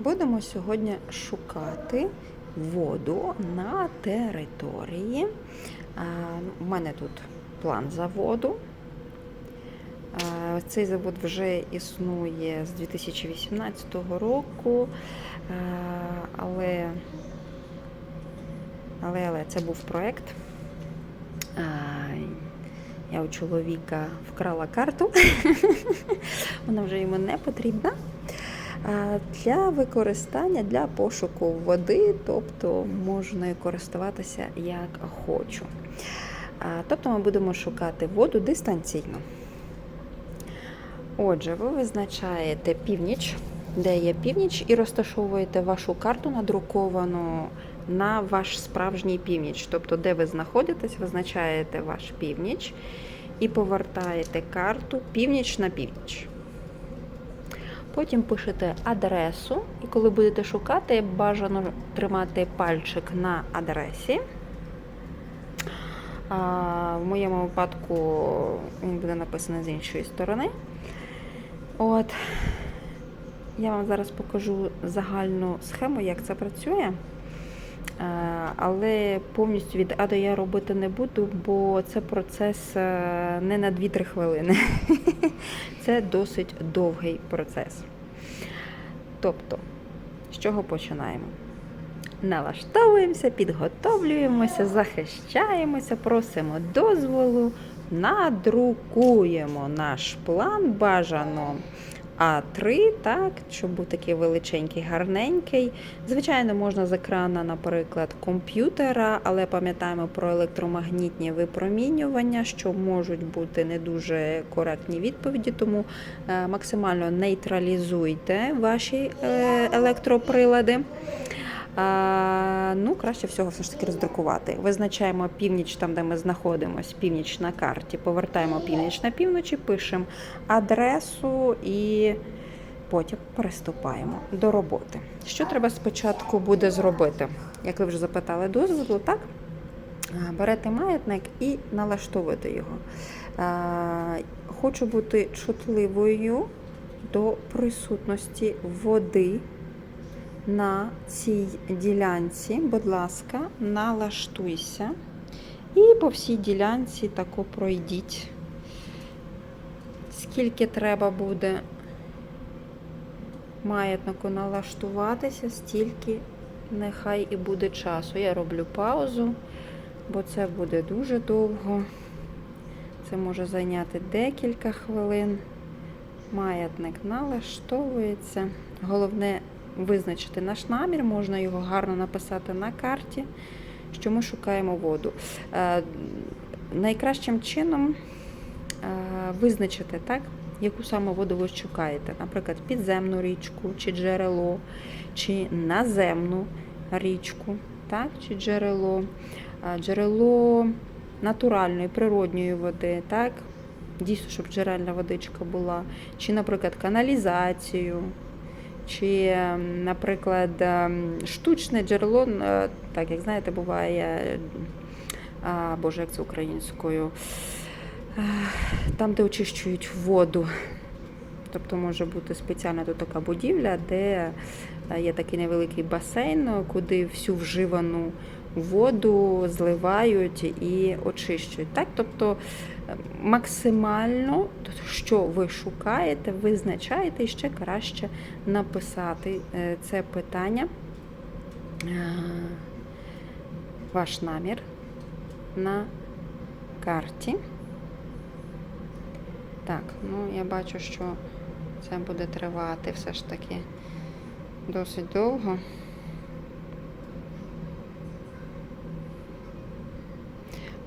Будемо сьогодні шукати воду на території. У мене тут план заводу. Цей завод вже існує з 2018 року, але, але, але це був проєкт. Я у чоловіка вкрала карту, вона вже йому не потрібна. Для використання, для пошуку води, тобто можна користуватися як хочу. Тобто ми будемо шукати воду дистанційно. Отже, ви визначаєте північ, де є північ, і розташовуєте вашу карту надруковану на ваш справжній північ. Тобто, де ви знаходитесь, визначаєте ваш північ і повертаєте карту північ на північ. Потім пишете адресу, і коли будете шукати, бажано тримати пальчик на адресі. В моєму випадку він буде написаний з іншої сторони. От. Я вам зараз покажу загальну схему, як це працює. Але повністю від А Я робити не буду, бо це процес е, не на 2-3 хвилини. Це досить довгий процес. Тобто, з чого починаємо? Налаштовуємося, підготовлюємося, захищаємося, просимо дозволу, надрукуємо наш план бажано А3, так, щоб був такий величенький, гарненький. Звичайно, можна з екрана, наприклад, комп'ютера, але пам'ятаємо про електромагнітні випромінювання, що можуть бути не дуже коректні відповіді, тому е, максимально нейтралізуйте ваші е, електроприлади. Ну, краще всього все ж таки роздрукувати. Визначаємо північ там, де ми знаходимося, північ на карті, повертаємо північ на півночі, пишемо адресу і потім приступаємо до роботи. Що треба спочатку буде зробити? Як ви вже запитали дозволу, так? Берете маятник і налаштовуєте його. Хочу бути чутливою до присутності води на цій ділянці, будь ласка, налаштуйся. І по всій ділянці тако пройдіть. Скільки треба буде маятнику налаштуватися, стільки нехай і буде часу. Я роблю паузу, бо це буде дуже довго. Це може зайняти декілька хвилин. Маятник налаштовується. Головне визначити наш намір, можна його гарно написати на карті, що ми шукаємо воду. Е, найкращим чином е, визначити, так, яку саме воду ви шукаєте. Наприклад, підземну річку, чи джерело, чи наземну річку, так, чи джерело, Е, джерело натуральної, природньої води, так, дійсно, щоб джерельна водичка була, чи, наприклад, каналізацію чи, ем, наприклад, ем, штучне джерело, е, так як знаєте, буває, а, боже, як це українською, е, там, де очищують воду. Тобто може бути спеціальна тут така будівля, де е, є такий невеликий басейн, куди всю вживану воду зливають і очищують. Так? Тобто е, максимально, що ви шукаєте, визначаєте і ще краще написати е, це питання, е, ваш намір на карті. Так, ну я бачу, що це буде тривати все ж таки досить довго.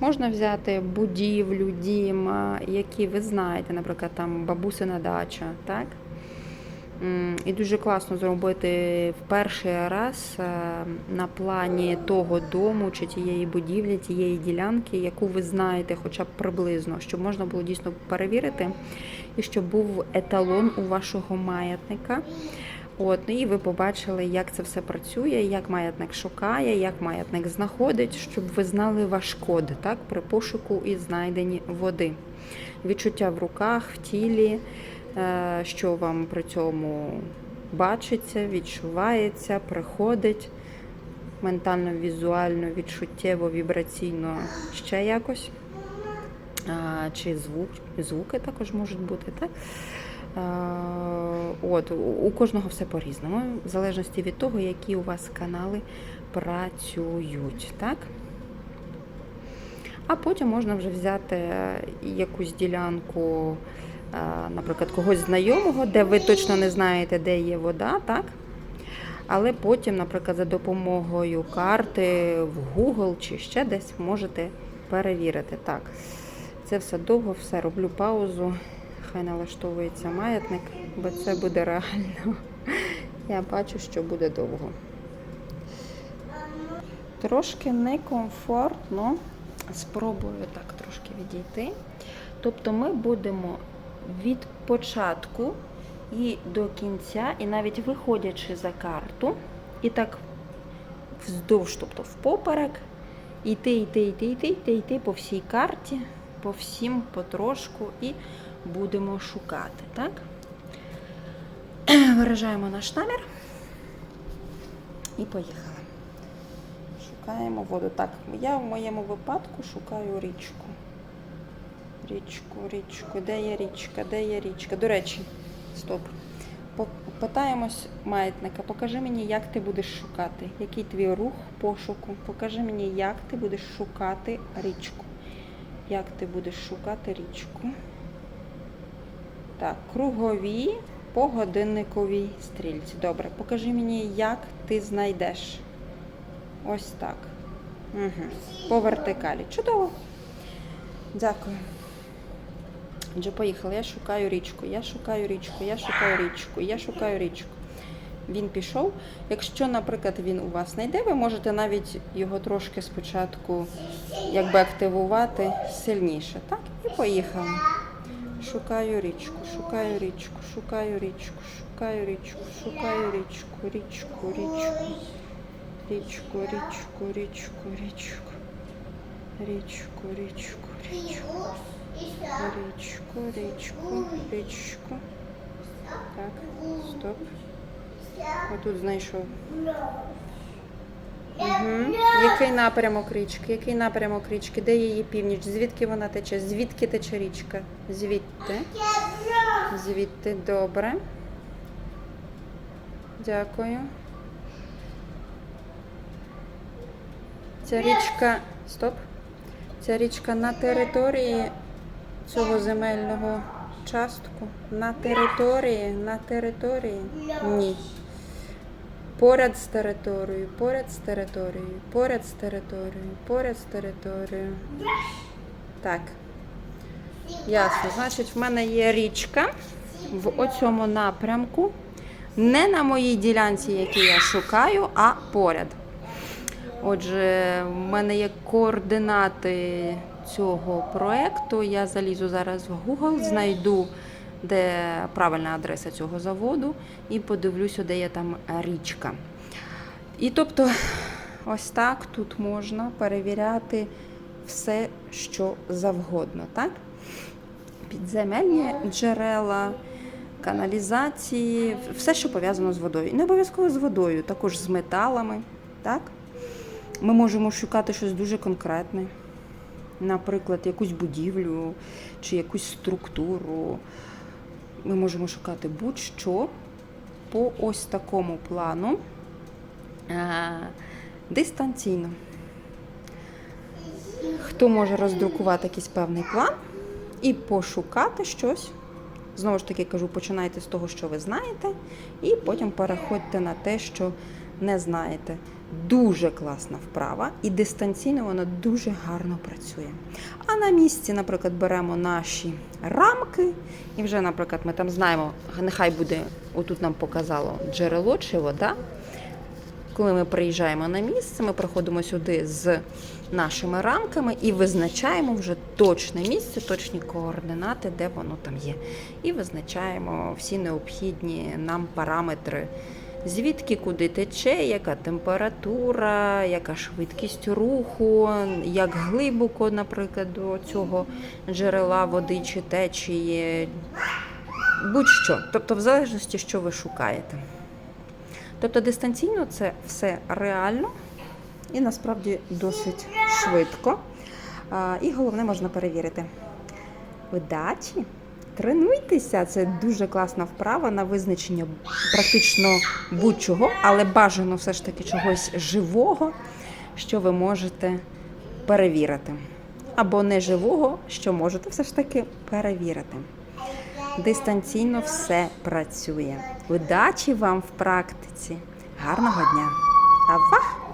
Можна взяти будівлю, дім, які ви знаєте, наприклад, там бабусина дача, так? І дуже класно зробити в перший раз е, на плані того дому чи тієї будівлі, тієї ділянки, яку ви знаєте, хоча б приблизно, щоб можна було дійсно перевірити, і щоб був еталон у вашого маятника. От, ну і ви побачили, як це все працює, як маятник шукає, як маятник знаходить, щоб ви знали ваш код так, при пошуку і знайденні води. Відчуття в руках, в тілі, е, що вам при цьому бачиться, відчувається, приходить ментально, візуально, відчуттєво, вібраційно ще якось. Чи звук, звуки також можуть бути, так? А, от, у- у кожного все по-різному, в залежності від того, які у вас канали працюють. Так? А потім можна вже взяти е, якусь ділянку, е, наприклад, когось знайомого, де ви точно не знаєте, де є вода, так? Але потім, наприклад, за допомогою карти в Google чи ще десь можете перевірити. Так, це все довго, все роблю паузу. Хай налаштовується маятник, бо це буде реально. Я бачу, що буде довго. Трошки некомфортно. Спробую так трошки відійти. Тобто ми будемо від початку і до кінця, і навіть виходячи за карту, і так вздовж, тобто впоперек, йти, йти, йти, йти, йти, йти по всій карті, по всім потрошку і будемо шукати. Так? Виражаємо наш намір і поїхали. Шукаємо воду. Так, я в моєму випадку шукаю річку. Річку, річку, де є річка, де є річка? До речі, стоп. Питаємось маятника, покажи мені, як ти будеш шукати, який твій рух пошуку. Покажи мені, як ти будеш шукати річку. Як ти будеш шукати річку. Так, кругові по годинниковій стрільці. Добре, покажи мені, як ти знайдеш. Ось так. Угу. По вертикалі. Чудово. Дякую. Отже, поїхали. Я шукаю річку, я шукаю річку, я шукаю річку, я шукаю річку. Він пішов. Якщо, наприклад, він у вас не йде, ви можете навіть його трошки спочатку якби активувати сильніше. Так? І поїхали. Шукаю річку, шукаю річку, шукаю річку, шукаю річку, шукаю річку, річку, річку. Річку, річку, річку, річку. Річку, річку, річку. Річку, річку, річку. Так, стоп. Отут знайшов. Який напрямок річки? Який напрямок річки? Де її північ? Звідки вона тече? Звідки тече річка? Звідти. Звідти добре. Дякую. Ця річка. Стоп. Ця річка на території цього земельного частку. На території, на території. Ні. Поряд з територією, поряд з територією, поряд з територією, поряд з територією. Так. Ясно. Значить, в мене є річка в оцьому напрямку. Не на моїй ділянці, які я шукаю, а поряд. Отже, в мене є координати цього проекту. Я залізу зараз в Google, знайду, де правильна адреса цього заводу, і подивлюся, де є там річка. І тобто, ось так тут можна перевіряти все, що завгодно, так? Підземельні джерела, каналізації, все, що пов'язано з водою. Не обов'язково з водою, також з металами. Так? Ми можемо шукати щось дуже конкретне, наприклад, якусь будівлю чи якусь структуру. Ми можемо шукати будь-що по ось такому плану е, дистанційно. Хто може роздрукувати якийсь певний план і пошукати щось. Знову ж таки кажу, починайте з того, що ви знаєте, і потім переходьте на те, що не знаєте. Дуже класна вправа, і дистанційно вона дуже гарно працює. А на місці, наприклад, беремо наші рамки, і вже, наприклад, ми там знаємо, нехай буде, отут нам показало джерело чи вода. Коли ми приїжджаємо на місце, ми приходимо сюди з нашими рамками і визначаємо вже точне місце, точні координати, де воно там є. І визначаємо всі необхідні нам параметри, звідки куди тече, яка температура, яка швидкість руху, як глибоко, наприклад, до цього джерела води чи течії. Будь-що. Тобто, в залежності, що ви шукаєте. Тобто дистанційно це все реально і насправді досить швидко. І головне можна перевірити. Удачі! Тренуйтеся, це дуже класна вправа на визначення практично будь-чого, але бажано все ж таки чогось живого, що ви можете перевірити. Або неживого, що можете все ж таки перевірити. Дистанційно все працює. Удачі вам в практиці. Гарного дня! Ава!